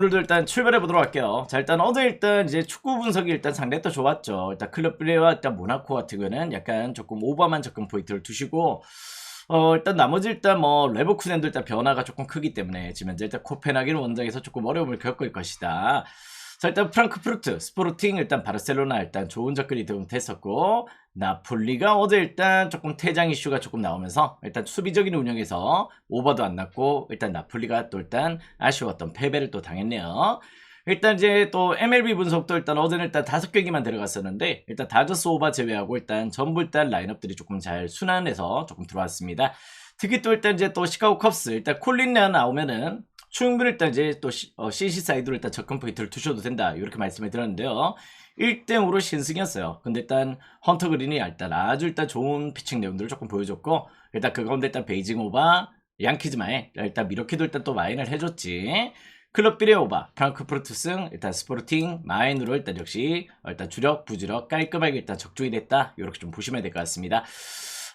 오늘도 일단 출발해 보도록 할게요. 자 일단 어제 일단 이제 축구 분석이 일단 상당히 또 좋았죠. 일단 클럽 브레와 일단 모나코 같은 경우는 약간 조금 오버만 접근 포인트를 두시고 어 일단 나머지 일단 뭐 레버쿠젠도 일단 변화가 조금 크기 때문에 지금 현재 일단 코펜하겐 원정에서 조금 어려움을 겪을 것이다. 자 일단 프랑크푸르트, 스포르팅 일단 바르셀로나 일단 좋은 접근이 좀 됐었고 나폴리가 어제 일단 조금 퇴장 이슈가 조금 나오면서 일단 수비적인 운영에서 오버도 안 났고 일단 나폴리가 또 일단 아쉬웠던 패배를 또 당했네요. 일단 이제 또 MLB 분석도 일단 어제는 일단 다섯 경기만 들어갔었는데 일단 다저스 오버 제외하고 일단 전부 일단 라인업들이 조금 잘 순환해서 조금 들어왔습니다. 특히 또 일단 이제 또 시카고 컵스 일단 콜린 레아 나오면은 충분히 일단 이제 또 시, 어, CC 사이드로 일단 접근 포인트를 두셔도 된다 이렇게 말씀을 드렸는데요. 1대5로 신승이었어요. 근데 일단 헌터 그린이 일단 아주 일단 좋은 피칭 내용들을 조금 보여줬고 일단 그 가운데 일단 베이징 오바 양키즈마에 일단 미러키도 일단 또 마인을 해줬지. 클럽 비레 오바 프랑크푸르트 승 일단 스포르팅 마인으로 일단 역시 일단 주력 부주력 깔끔하게 일단 적중이 됐다 이렇게 좀 보시면 될 것 같습니다.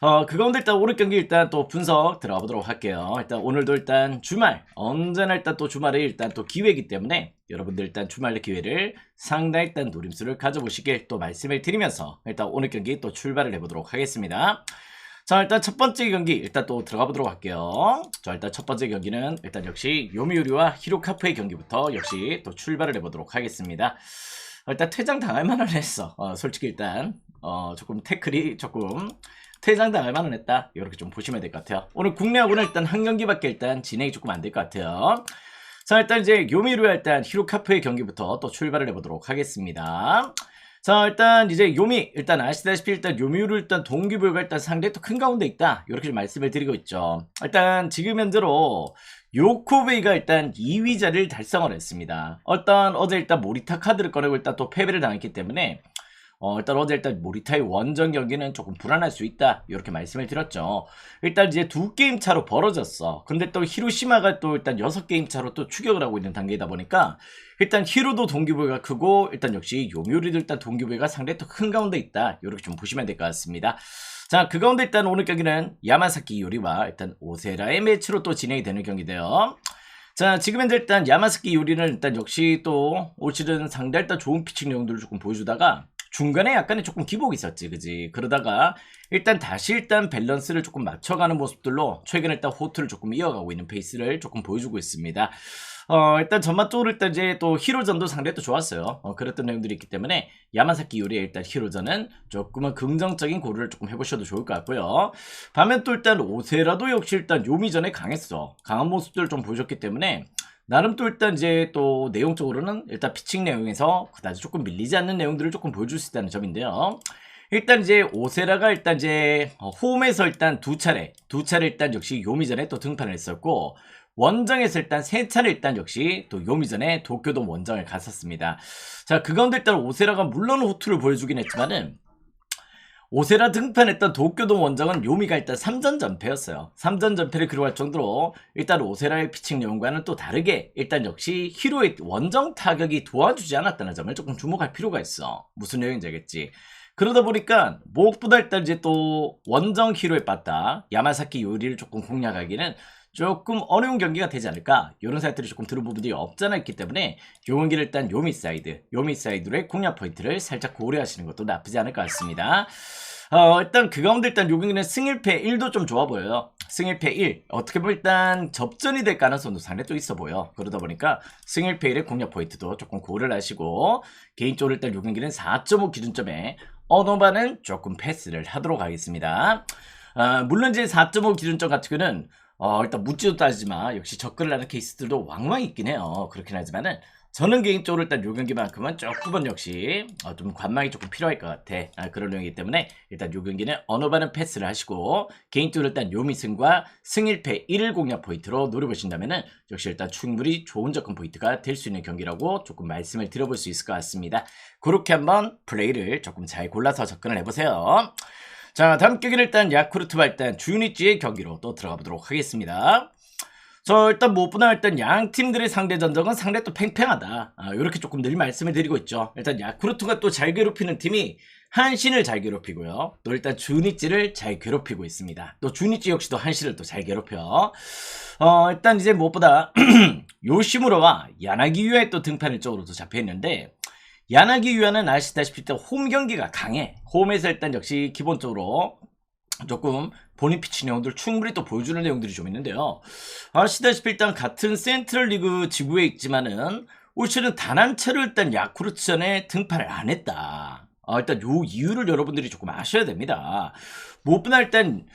어, 그 가운데 일단 오늘 경기 일단 또 분석 들어가 보도록 할게요. 일단 오늘도 일단 주말, 언제나 일단 또 주말에 일단 또 기회이기 때문에 여러분들 일단 주말의 기회를 상당히 일단 노림수를 가져보시길 또 말씀을 드리면서 일단 오늘 경기 또 출발을 해보도록 하겠습니다. 자, 일단 첫 번째 경기 일단 또 들어가 보도록 할게요. 자, 일단 첫 번째 경기는 일단 역시 요미우리와 히로카프의 경기부터 역시 또 출발을 해보도록 하겠습니다. 어, 일단 퇴장 당할 만은 했어. 어, 솔직히 일단 어, 조금 태클이 조금 퇴장 당할 만은 했다. 이렇게 좀 보시면 될 것 같아요. 오늘 국내하고는 일단 한 경기밖에 일단 진행이 조금 안 될 것 같아요. 자, 일단 이제 요미루와 일단 히로카프의 경기부터 또 출발을 해보도록 하겠습니다. 자, 일단 이제 요미 일단 아시다시피 일단 요미우를 일단 동기부여가 일단 상당히 또 큰 가운데 있다. 이렇게 좀 말씀을 드리고 있죠. 일단 지금 현재로 요코베이가 일단 2위 자리를 달성을 했습니다. 일단 어제 일단 모리타 카드를 꺼내고 일단 또 패배를 당했기 때문에 어, 일단 어제 일단 모리타의 원정 경기는 조금 불안할 수 있다. 이렇게 말씀을 드렸죠. 일단 이제 두 게임 차로 벌어졌어. 근데 또 히로시마가 또 일단 여섯 게임 차로 또 추격을 하고 있는 단계이다 보니까 일단 히로도 동기부여가 크고 일단 역시 요미우리도 일단 동기부여가 상당히 또 큰 가운데 있다. 이렇게 좀 보시면 될 것 같습니다. 자, 그 가운데 일단 오늘 경기는 야마사키 요리와 일단 오세라의 매치로 또 진행이 되는 경기인데요. 자, 지금 현재 일단 야마사키 요리는 일단 역시 또 올 시즌 상당히 일단 좋은 피칭 내용들을 조금 보여주다가 중간에 약간의 조금 기복이 있었지, 그지? 그러다가 일단 다시 일단 밸런스를 조금 맞춰가는 모습들로 최근에 일단 호투를 조금 이어가고 있는 페이스를 조금 보여주고 있습니다. 어, 일단 전반적으로 일단 이제 또 히로전도 상당히 또 좋았어요. 어, 그랬던 내용들이 있기 때문에 야마사키 요리의 일단 히로전은 조금은 긍정적인 고려를 조금 해보셔도 좋을 것 같고요. 반면 또 일단 오세라도 역시 일단 요미전에 강했어. 강한 모습들을 좀 보여줬기 때문에 나름 또 일단 이제 또 내용적으로는 일단 피칭 내용에서 그다지 조금 밀리지 않는 내용들을 조금 보여줄 수 있다는 점인데요. 일단 이제 오세라가 일단 이제 어, 홈에서 일단 두 차례, 두 차례 일단 역시 요미전에 또 등판을 했었고 원정에서 일단 세 차례 일단 역시 또 요미전에 도쿄돔 원정을 갔었습니다. 자, 그 가운데 일단 오세라가 물론 호투를 보여주긴 했지만은 오세라 등판했던 도쿄돔 원정은 요미가 일단 3전 전패였어요. 3전 전패를 기록할 정도로 일단 오세라의 피칭 내용과는 또 다르게 일단 역시 히로의 원정 타격이 도와주지 않았다는 점을 조금 주목할 필요가 있어. 무슨 내용인지 알겠지? 그러다 보니까 일단 이제 또 원정 히로에 빠따 야마사키 요리를 조금 공략하기는 조금 어려운 경기가 되지 않을까. 이런 생각들이 조금 들은 부분이 없잖아 있기 때문에 요 경기를 일단 요미 사이드 요미 사이드로의 공략 포인트를 살짝 고려하시는 것도 나쁘지 않을 것 같습니다. 어, 일단 그 가운데 일단 요 경기는 승일패 1도 좀 좋아 보여요. 승일패 1 어떻게 보면 일단 접전이 될 가능성도 상당히 또 있어 보여. 그러다 보니까 승일패 1의 공략 포인트도 조금 고려를 하시고 개인적으로 일단 요 경기는 4.5 기준점에 어노바는 조금 패스를 하도록 하겠습니다 아, 물론 이제 4.5 기준점 같은 경우는 어, 일단 묻지도 따지마. 역시 접근을 하는 케이스들도 왕왕 있긴 해요. 그렇긴 하지만은 저는 개인적으로 일단 요 경기만큼은 조금은 역시 어, 좀 관망이 조금 필요할 것 같아. 아, 그런 내용이기 때문에 일단 요 경기는 반은 패스를 하시고 개인적으로 일단 요미승과 승일패 1을 공략 포인트로 노려보신다면 은 역시 일단 충분히 좋은 접근 포인트가 될 수 있는 경기라고 조금 말씀을 드려볼 수 있을 것 같습니다. 그렇게 한번 플레이를 조금 잘 골라서 접근을 해보세요. 자, 다음 경기는 일단 야쿠르트와 일단 주니치의 경기로 또 들어가 보도록 하겠습니다. 저 일단 무엇보다 일단 양 팀들의 상대 전적은 상당히 또 팽팽하다. 아, 이렇게 조금 늘 말씀을 드리고 있죠. 일단 야쿠르트가 또 잘 괴롭히는 팀이 한신을 잘 괴롭히고요. 또 일단 주니찌를 잘 괴롭히고 있습니다. 또 주니찌 역시도 한신을 또 잘 괴롭혀. 어, 일단 이제 무엇보다 요시무라와 야나기 유아의 또 등판 일적으로도 잡혀 있는데 야나기 유아는 아시다시피 일단 홈 경기가 강해. 홈에서 일단 역시 기본적으로 조금 본인 피치 내용들 충분히 또 보여주는 내용들이 좀 있는데요. 아시다시피 일단 같은 센트럴 리그 지구에 있지만은 올 시즌 단한 차례 일단 야쿠르트전에 등판을 안 했다. 어, 일단 요 이유를 여러분들이 조금 아셔야 됩니다. 무엇보다 일단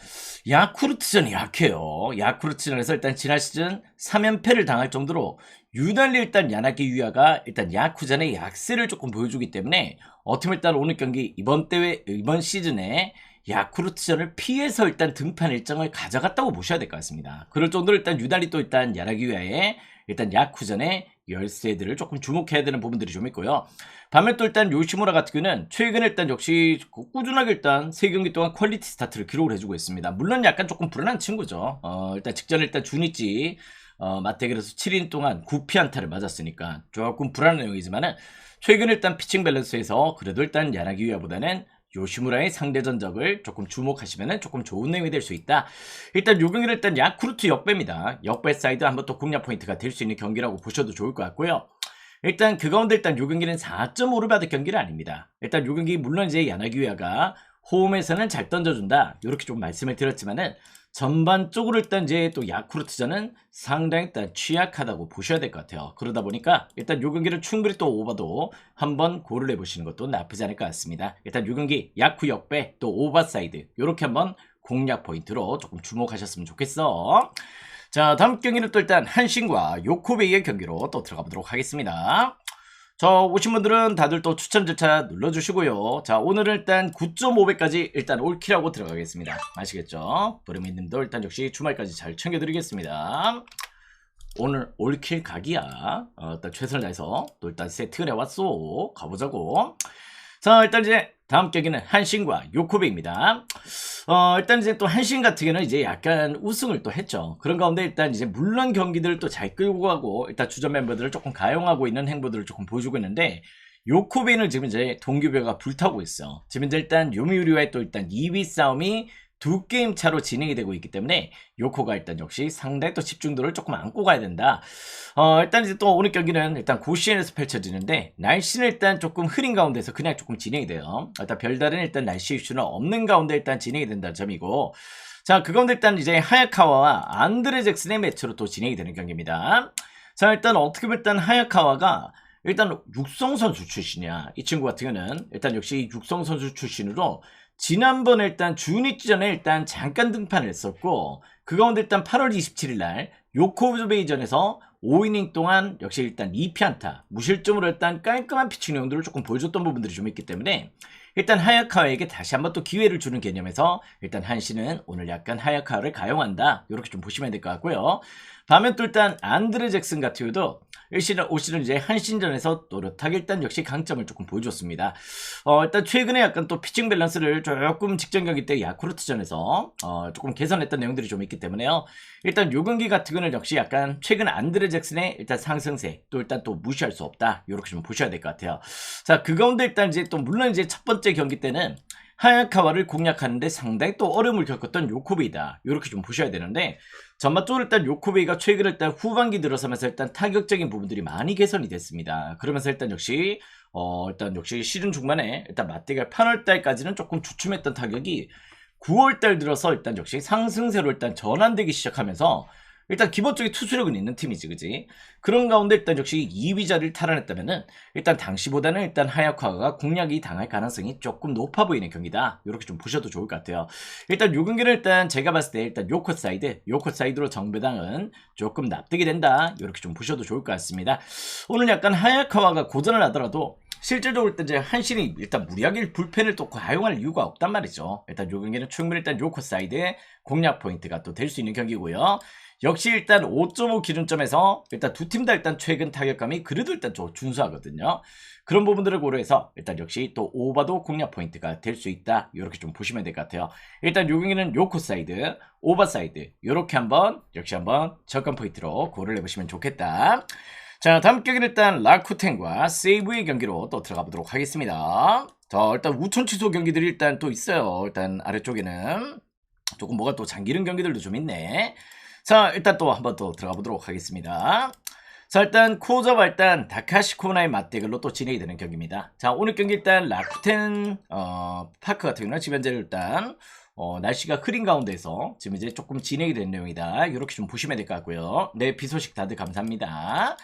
야쿠르트전이 약해요. 야쿠르트전에서 일단 지난 시즌 3연패를 당할 정도로 유달리 일단 야나기 유야가 일단 야쿠전의 약세를 조금 보여주기 때문에 어떻게 일단 오늘 경기 이번 대회 이번 시즌에 야쿠르트전을 피해서 일단 등판 일정을 가져갔다고 보셔야 될 것 같습니다. 그럴 정도로 일단 유달리 또 일단 야나기 유야의 일단 야쿠전의 열세들을 조금 주목해야 되는 부분들이 좀 있고요. 반면 또 일단 요시무라 같은 경우는 최근에 일단 역시 꾸준하게 일단 세 경기 동안 퀄리티 스타트를 기록을 해주고 있습니다. 물론 약간 조금 불안한 친구죠. 어, 일단 직전에 일단 주니찌 어, 맞대결에서 7인 동안 9피 안타를 맞았으니까 조금 불안한 내용이지만은 최근 일단 피칭 밸런스에서 그래도 일단 야나기 위아보다는 요시무라의 상대 전적을 조금 주목하시면 조금 좋은 내용이 될 수 있다. 일단 요 경기는 일단 야쿠르트 역배입니다. 역배 사이드 한번 또 공략 포인트가 될 수 있는 경기라고 보셔도 좋을 것 같고요. 일단 그 가운데 일단 요 경기는 4.5를 받을 경기는 아닙니다. 일단 요 경기 물론 이제 야나기우야가 홈에서는 잘 던져준다 이렇게 좀 말씀을 드렸지만은 전반적으로 일단 이제 또 야쿠르트전은 상당히 일단 취약하다고 보셔야 될 것 같아요. 그러다 보니까 일단 요 경기를 충분히 또 오버도 한번 고를 해보시는 것도 나쁘지 않을 것 같습니다. 일단 요 경기 야쿠 역배 또 오버사이드 이렇게 한번 공략 포인트로 조금 주목하셨으면 좋겠어. 자 다음 경기는 또 일단 한신과 요코베이의 경기로 또 들어가 보도록 하겠습니다. 자 오신 분들은 다들 또 추천 절차 눌러주시고요. 자 오늘은 일단 9.5배까지 일단 올킬하고 들어가겠습니다. 아시겠죠? 도레미님도 일단 역시 주말까지 잘 챙겨드리겠습니다. 오늘 올킬 각이야. 어, 일단 최선을 다해서 또 일단 세팅을 해왔어. 가보자고. 자 일단 이제 다음 경기는 한신과 요코베입니다. 어, 일단 이제 또 한신 같은 경우는 이제 약간 우승을 또 했죠. 그런 가운데 일단 이제 물론 경기들을 또 잘 끌고 가고 일단 주전 멤버들을 조금 가용하고 있는 행보들을 조금 보여주고 있는데 요코베는 지금 이제 동규배가 불타고 있어. 지금 이제 일단 요미우리와의 또 일단 2위 싸움이 두 게임 차로 진행이 되고 있기 때문에 요코가 일단 역시 상당히 또 집중도를 조금 안고 가야 된다. 어, 일단 이제 또 오늘 경기는 일단 고시엔에서 펼쳐지는데 날씨는 일단 조금 흐린 가운데서 그냥 조금 진행이 돼요. 일단 별다른 일단 날씨 이슈는 없는 가운데 일단 진행이 된다는 점이고 자, 그 가운데 일단 이제 하야카와와 안드레 잭슨의 매치로 또 진행이 되는 경기입니다. 자, 일단 어떻게 보면 일단 하야카와가 일단 육성 선수 출신이야. 이 친구 같은 경우는 일단 역시 육성 선수 출신으로 지난번에 일단 주니지전에 일단 잠깐 등판을 했었고 그 가운데 일단 8월 27일 날 요코즈베이전에서 5이닝 동안 역시 일단 2피안타 무실점으로 일단 깔끔한 피칭 내용들을 조금 보여줬던 부분들이 좀 있기 때문에 일단 하야카와에게 다시 한번 또 기회를 주는 개념에서 일단 한시는 오늘 약간 하야카와를 가용한다. 이렇게 좀 보시면 될 것 같고요. 반면 또 일단 안드레 잭슨 같은 경우도 일시는 올 시즌 이제 한신전에서 또렷하게 일단 역시 강점을 조금 보여줬습니다. 어, 일단 최근에 약간 또 피칭 밸런스를 조금 직전 경기 때 야쿠르트전에서 어, 조금 개선했던 내용들이 좀 있기 때문에요. 일단 요 경기 같은 경우는 역시 약간 최근 안드레 잭슨의 일단 상승세 또 일단 또 무시할 수 없다 이렇게 좀 보셔야 될 것 같아요. 자 그 가운데 일단 이제 또 물론 이제 첫 번째 경기 때는 하야카와를 공략하는데 상당히 또 어려움을 겪었던 요코베이다. 이렇게 좀 보셔야 되는데 전반적으로 일단 요코베이가 최근 일단 후반기 들어서면서 일단 타격적인 부분들이 많이 개선이 됐습니다. 그러면서 일단 역시 어 일단 역시 시즌 중반에 일단 맞대결 8월 달까지는 조금 주춤했던 타격이 9월 달 들어서 일단 역시 상승세로 일단 전환되기 시작하면서 일단 기본적인 투수력은 있는 팀이지, 그지? 그런 가운데 일단 역시 2위 자리를 탈환했다면은 일단 당시보다는 일단 하야카가 공략이 당할 가능성이 조금 높아 보이는 경기다. 이렇게 좀 보셔도 좋을 것 같아요. 일단 요 경기는 일단 제가 봤을 때 일단 요코 사이드, 요코 사이드로 정배당은 조금 납득이 된다. 이렇게 좀 보셔도 좋을 것 같습니다. 오늘 약간 하야카와가 고전을 하더라도 실질적으로 일단 이제 한신이 일단 무리하게 불펜을 또 가용할 이유가 없단 말이죠. 일단 요 경기는 충분히 일단 요코 사이드의 공략 포인트가 또 될 수 있는 경기고요. 역시 일단 5.5 기준점에서 일단 두 팀 다 일단 최근 타격감이 그래도 일단 좀 준수하거든요. 그런 부분들을 고려해서 일단 역시 또 오버도 공략 포인트가 될 수 있다. 이렇게 좀 보시면 될 것 같아요. 일단 요 경기는 요코 사이드, 오버 사이드 이렇게 한번 역시 한번 접근 포인트로 고를 해보시면 좋겠다. 자, 다음 경기는 일단 라쿠텐과 세이브의 경기로 또 들어가 보도록 하겠습니다. 자, 일단 우천 취소 경기들이 일단 또 있어요. 일단 아래쪽에는 조금 뭐가 또 잠기는 경기들도 좀 있네. 자, 일단 또 한번 또 들어가 보도록 하겠습니다. 자, 일단 코저와 일단 다카시 코나의 맞대결로 또 진행이 되는 경기입니다. 자, 오늘 경기 일단 라쿠텐 어, 파크 같은 경우는 지금 현재 일단 어, 날씨가 흐린 가운데서 지금 이제 조금 진행이 된 내용이다. 이렇게 좀 보시면 될 것 같고요. 네, 비 소식 다들 감사합니다.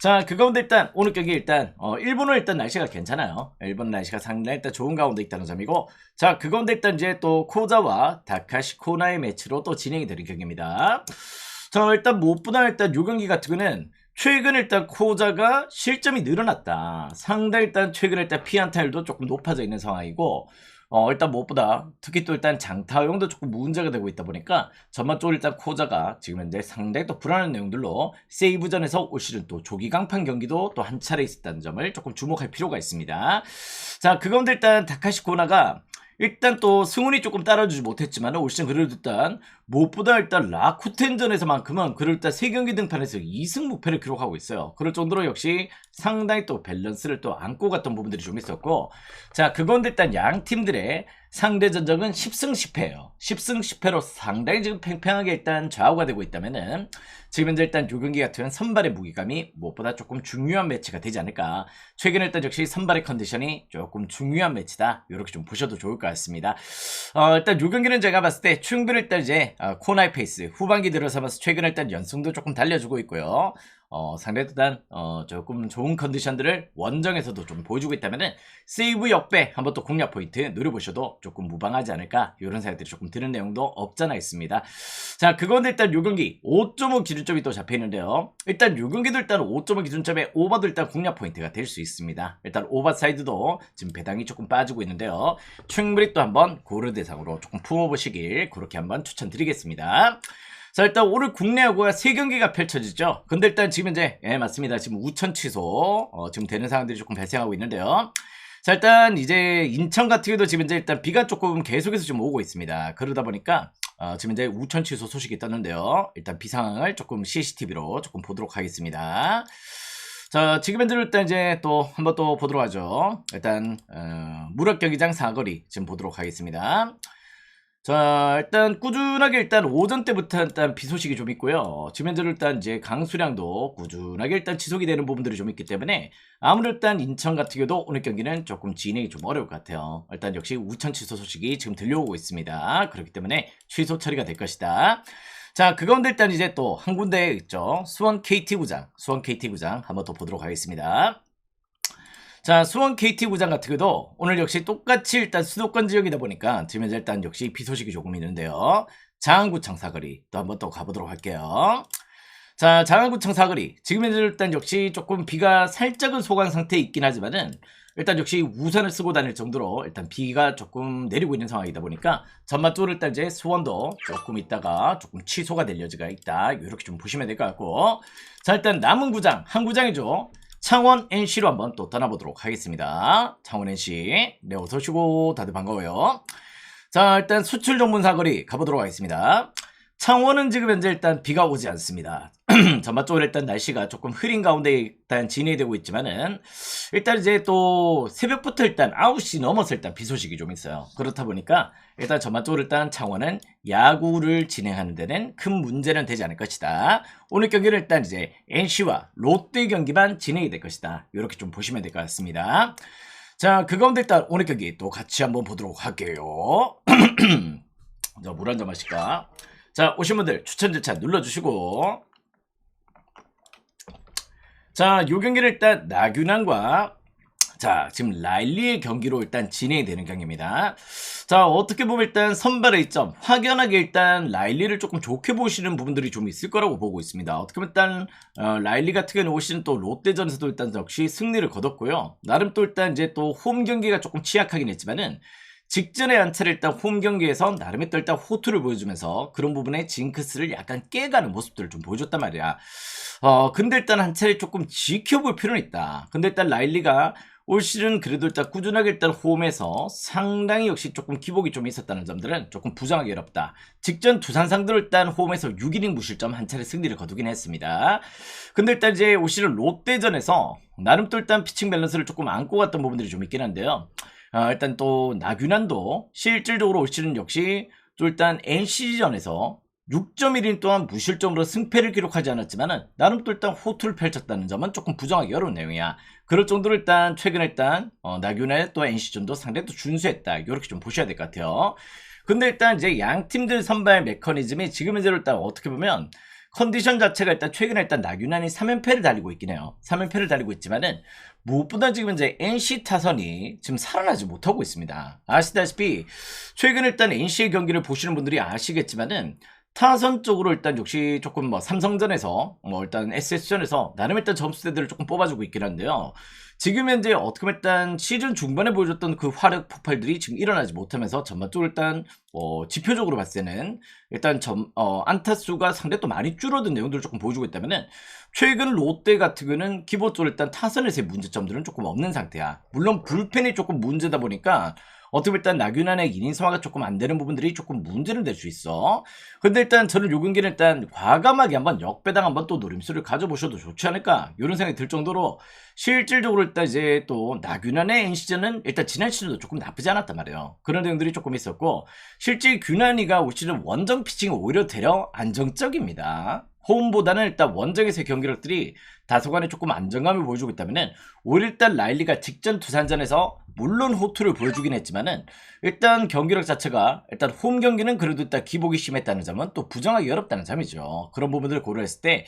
자, 그 가운데 일단 오늘 경기 일단 어, 일본은 일단 날씨가 괜찮아요. 일본 날씨가 상당히 일단 좋은 가운데 있다는 점이고, 자, 그 가운데 일단 이제 또 코자와 다카시 코나의 매치로 또 진행이 되는 경기입니다. 자, 일단 무엇보다 일단 요 경기 같은 경우는 최근 일단 코자가 실점이 늘어났다. 상당히 일단 최근 일단 피안타율도 조금 높아져 있는 상황이고, 어, 일단 무엇보다 특히 또 일단 장타용도 조금 문제가 되고 있다 보니까 전반적으로 일단 코자가 지금 현재 상당히 또 불안한 내용들로 세이브전에서 올 시즌 또 조기 강판 경기도 또 한 차례 있었다는 점을 조금 주목할 필요가 있습니다. 자, 그 가운데 일단 다카시 코나가 일단 또 승운이 조금 따라주지 못했지만 올 시즌 그래도 일단 무엇보다 일단 라쿠텐전에서만큼은 그를 일단 세 경기 등판에서 2승 무패를 기록하고 있어요. 그럴 정도로 역시 상당히 또 밸런스를 또 안고 갔던 부분들이 좀 있었고 자 그건 일단 양 팀들의 상대 전적은 10승 10패예요. 10승 10패로 상당히 지금 팽팽하게 일단 좌우가 되고 있다면은 지금 현재 일단 요 경기 같은 선발의 무게감이 무엇보다 조금 중요한 매치가 되지 않을까. 최근 일단 역시 선발의 컨디션이 조금 중요한 매치다. 이렇게 좀 보셔도 좋을 것 같습니다. 어, 일단 요 경기는 제가 봤을 때 충분히 일단 이제 어, 코나이 페이스 후반기 들어서면서 최근 일단 연승도 조금 달려주고 있고요. 어, 상대 일단 어, 조금 좋은 컨디션들을 원정에서도 좀 보여주고 있다면은 세이브 역배 한번 또 공략 포인트 노려보셔도 조금 무방하지 않을까 이런 생각들이 조금 드는 내용도 없잖아 있습니다. 자, 그건 일단 요 경기 5.5 기준점이 또 잡혀 있는데요. 일단 요 경기도 일단 5.5 기준점에 오버도 일단 공략 포인트가 될 수 있습니다. 일단 오버 사이드도 지금 배당이 조금 빠지고 있는데요. 충분히 또 한번 고르 대상으로 조금 품어보시길 그렇게 한번 추천드리겠습니다. 자 일단 오늘 국내 야구가 세 경기가 펼쳐지죠. 근데 일단 지금 이제 예 맞습니다. 지금 우천 취소 어, 지금 되는 상황들이 조금 발생하고 있는데요. 자 일단 이제 인천 같은 경우도 지금 이제 일단 비가 조금 계속해서 좀 오고 있습니다. 그러다 보니까 어, 지금 이제 우천 취소 소식이 떴는데요. 일단 비 상황을 조금 CCTV로 조금 보도록 하겠습니다. 자, 지금 현재 일단 이제 또 한번 또 보도록 하죠. 일단 어, 무력 경기장 사거리 지금 보도록 하겠습니다. 자, 일단 꾸준하게 일단 오전 때부터 일단 비 소식이 좀 있고요. 지금 현재 일단 이제 강수량도 꾸준하게 일단 지속이 되는 부분들이 좀 있기 때문에 아무래도 일단 인천 같은 경우도 오늘 경기는 조금 진행이 좀 어려울 것 같아요. 일단 역시 우천 취소 소식이 지금 들려오고 있습니다. 그렇기 때문에 취소 처리가 될 것이다. 자, 그 가운데 일단 이제 또 한 군데 있죠. 수원 KT 구장, 수원 KT 구장 한번 더 보도록 하겠습니다. 자, 수원 KT 구장 같은 경우도 오늘 역시 똑같이 일단 수도권 지역이다 보니까 현재 일단 역시 비 소식이 조금 있는데요. 장안구청 사거리 또 한번 또 가보도록 할게요. 자, 장안구청 사거리 지금 일단 역시 조금 비가 살짝은 소강 상태에 있긴 하지만은 일단 역시 우산을 쓰고 다닐 정도로 일단 비가 조금 내리고 있는 상황이다 보니까 전반적으로 일단 이제 수원도 조금 있다가 조금 취소가 될 여지가 있다 이렇게 좀 보시면 될 것 같고 자 일단 남은 구장 한 구장이죠 창원 NC로 한번 또 떠나보도록 하겠습니다. 창원 NC 네 어서 오시고. 다들 반가워요. 자 일단 수출 전문 사거리 가보도록 하겠습니다 창원은 지금 현재 일단 비가 오지 않습니다. 전반적으로 일단 날씨가 조금 흐린 가운데 일단 진행이 되고 있지만은 일단 이제 또 새벽부터 일단 9시 넘어서 일단 비 소식이 좀 있어요. 그렇다 보니까 일단 전반적으로 일단 창원은 야구를 진행하는 데는 큰 문제는 되지 않을 것이다. 오늘 경기는 일단 이제 NC와 롯데 경기만 진행이 될 것이다. 이렇게 좀 보시면 될 것 같습니다. 자, 그 가운데 일단 오늘 경기 또 같이 한번 보도록 할게요. 자, 물 한 잔 마실까? 자, 오신 분들 추천 절차 눌러주시고. 자, 요 경기를 일단 나균환과 자, 지금 라일리의 경기로 일단 진행이 되는 경기입니다. 자, 어떻게 보면 일단 선발의 이점, 확연하게 일단 라일리를 조금 좋게 보시는 부분들이 좀 있을 거라고 보고 있습니다. 어떻게 보면 일단, 어, 라일리 같은 경우는 올 시즌 또 롯데전에서도 일단 역시 승리를 거뒀고요. 나름 또 일단 이제 또 홈 경기가 조금 취약하긴 했지만은 직전에 한 차례 일단 홈 경기에서 나름의 또 일단 호투를 보여주면서 그런 부분에 징크스를 약간 깨가는 모습들을 좀 보여줬단 말이야. 어, 근데 일단 한 차례 조금 지켜볼 필요는 있다. 근데 일단 라일리가 올 시즌 그래도 일단 꾸준하게 일단 홈에서 상당히 역시 조금 기복이 좀 있었다는 점들은 조금 부정하기 어렵다. 직전 두산 상대로 일단 홈에서 6이닝 무실점 한 차례 승리를 거두긴 했습니다. 근데 일단 이제 올 시즌 롯데전에서 나름 또 일단 피칭 밸런스를 조금 안고 갔던 부분들이 좀 있긴 한데요. 어, 일단 또 나균환도 실질적으로 올 시즌 역시 또 일단 NC전에서 6.1인 동안 무실점으로 승패를 기록하지 않았지만은 나름 또 일단 호투를 펼쳤다는 점은 조금 부정하기 어려운 내용이야. 그럴 정도로 일단 최근에 일단 어, 나균의 또 NC전도 상당히 또 준수했다. 이렇게 좀 보셔야 될 것 같아요. 근데 일단 이제 양 팀들 선발 메커니즘이 지금 현재로 일단 어떻게 보면 컨디션 자체가 일단 최근에 일단 나균환이 3연패를 달리고 있긴 해요. 3연패를 달리고 있지만은 무엇보다 지금 이제 NC 타선이 지금 살아나지 못하고 있습니다. 아시다시피 최근 일단 NC의 경기를 보시는 분들이 아시겠지만은 타선 쪽으로 일단 역시 조금 뭐 삼성전에서 뭐 일단 SS전에서 나름 일단 점수대들을 조금 뽑아주고 있긴 한데요. 지금 현재 어떻게 보면 일단 시즌 중반에 보여줬던 그 화력 폭발들이 지금 일어나지 못하면서 전반적으로 일단 어, 지표적으로 봤을 때는 일단 점, 어, 안타 수가 상당히 또 많이 줄어든 내용들을 조금 보여주고 있다면은 최근 롯데 같은 경우는 기본적으로 일단 타선에서의 문제점들은 조금 없는 상태야. 물론 불펜이 조금 문제다 보니까 어떻게 보면 일단 나균환의 이닝 소화가 조금 안 되는 부분들이 조금 문제는 될수 있어. 근데 일단 저는 요 경기는 일단 과감하게 한번 역배당 한번 또 노림수를 가져보셔도 좋지 않을까 이런 생각이 들 정도로 실질적으로 일단 이제 또 나균환의 NC전은 일단 지난 시즌도 조금 나쁘지 않았단 말이에요. 그런 내용들이 조금 있었고 실제 균환이가 올 시즌 원정 피칭이 오히려 되려 안정적입니다. 홈보다는 일단 원정에서의 경기력들이 다소간에 조금 안정감을 보여주고 있다면은 오히려 일단 라일리가 직전 두산전에서 물론 호투를 보여주긴 했지만은 일단 경기력 자체가 일단 홈 경기는 그래도 일단 기복이 심했다는 점은 또 부정하기 어렵다는 점이죠. 그런 부분들을 고려했을 때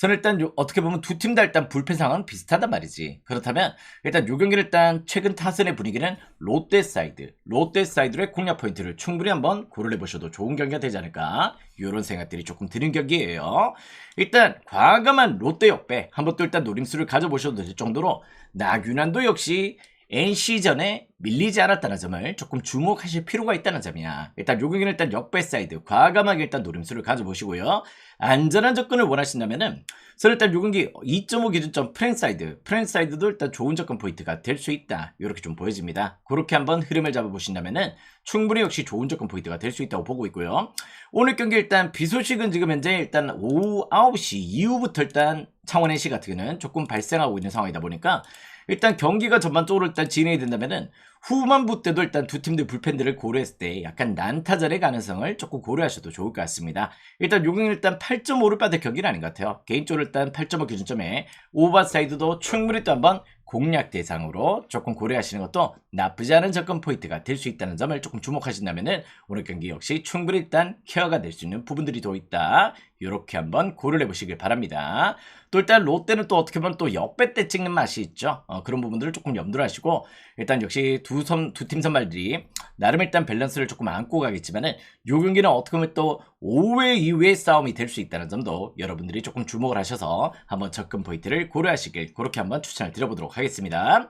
저는 일단 요- 어떻게 보면 두 팀 다 일단 불펜 상황은 비슷하단 말이지. 그렇다면 일단 요 경기를 일단 최근 타선의 분위기는 롯데 사이드, 롯데 사이드의 공략 포인트를 충분히 한번 고려해 보셔도 좋은 경기가 되지 않을까 이런 생각들이 조금 드는 경기예요. 일단 과감한 롯데 역배 한번 또 일단 노림수를 가져보셔도 될 정도로 나균환도 역시 NC전에 밀리지 않았다는 점을 조금 주목하실 필요가 있다는 점이야. 일단 요 경기는 일단 역배 사이드 과감하게 일단 노림수를 가져보시고요. 안전한 접근을 원하신다면은 저는 일단 요 경기 2.5 기준점 프랭 사이드, 프랭 사이드도 일단 좋은 접근 포인트가 될 수 있다. 이렇게 좀 보여집니다. 그렇게 한번 흐름을 잡아보신다면은 충분히 역시 좋은 접근 포인트가 될 수 있다고 보고 있고요. 오늘 경기 일단 비 소식은 지금 현재 일단 오후 9시 이후부터 일단 창원 NC 같은 경우는 조금 발생하고 있는 상황이다 보니까 일단 경기가 전반적으로 일단 진행이 된다면은 후반부 때도 일단 두 팀들 불펜들을 고려했을 때 약간 난타전의 가능성을 조금 고려하셔도 좋을 것 같습니다. 일단 요경은 일단 8.5를 받을 경기는 아닌 것 같아요. 개인적으로 일단 8.5 기준점에 오버사이드도 충분히 또 한번 공략 대상으로 조금 고려하시는 것도 나쁘지 않은 접근 포인트가 될 수 있다는 점을 조금 주목하신다면은 오늘 경기 역시 충분히 일단 케어가 될 수 있는 부분들이 더 있다. 이렇게 한번 고려해 보시길 바랍니다. 또 일단 롯데는 또 어떻게 보면 또 역배 때 찍는 맛이 있죠. 어, 그런 부분들을 조금 염두를 하시고 일단 역시 두선 두 팀 선발들이 나름 일단 밸런스를 조금 안고 가겠지만은 요 경기는 어떻게 보면 또 5회 이후의 싸움이 될 수 있다는 점도 여러분들이 조금 주목을 하셔서 한번 접근 포인트를 고려하시길 그렇게 한번 추천을 드려보도록 하겠습니다.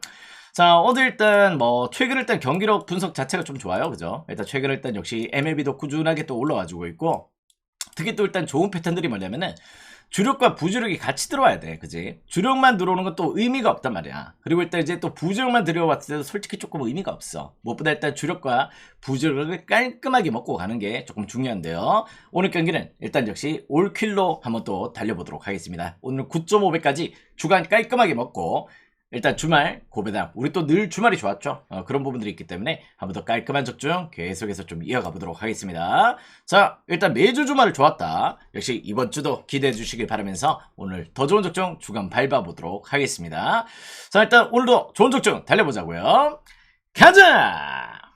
자, 어제 일단 뭐 최근 일단 경기력 분석 자체가 좀 좋아요. 그죠? 일단 최근 일단 역시 MLB도 꾸준하게 또 올라와주고 있고 특히 또 일단 좋은 패턴들이 뭐냐면은 주력과 부주력이 같이 들어와야 돼. 그지? 주력만 들어오는 건 또 의미가 없단 말이야. 그리고 일단 이제 또 부주력만 들어왔을 때도 솔직히 조금 의미가 없어. 무엇보다 일단 주력과 부주력을 깔끔하게 먹고 가는 게 조금 중요한데요. 오늘 경기는 일단 역시 올킬로 한번 또 달려보도록 하겠습니다. 오늘 9.5배까지 주간 깔끔하게 먹고 일단 주말 고배당. 우리 또 늘 주말이 좋았죠? 어, 그런 부분들이 있기 때문에 한 번 더 깔끔한 적중 계속해서 좀 이어가 보도록 하겠습니다. 자 일단 매주 주말을 좋았다. 역시 이번 주도 기대해 주시길 바라면서 오늘 더 좋은 적중 주간 밟아보도록 하겠습니다. 자 일단 오늘도 좋은 적중 달려보자고요. 가자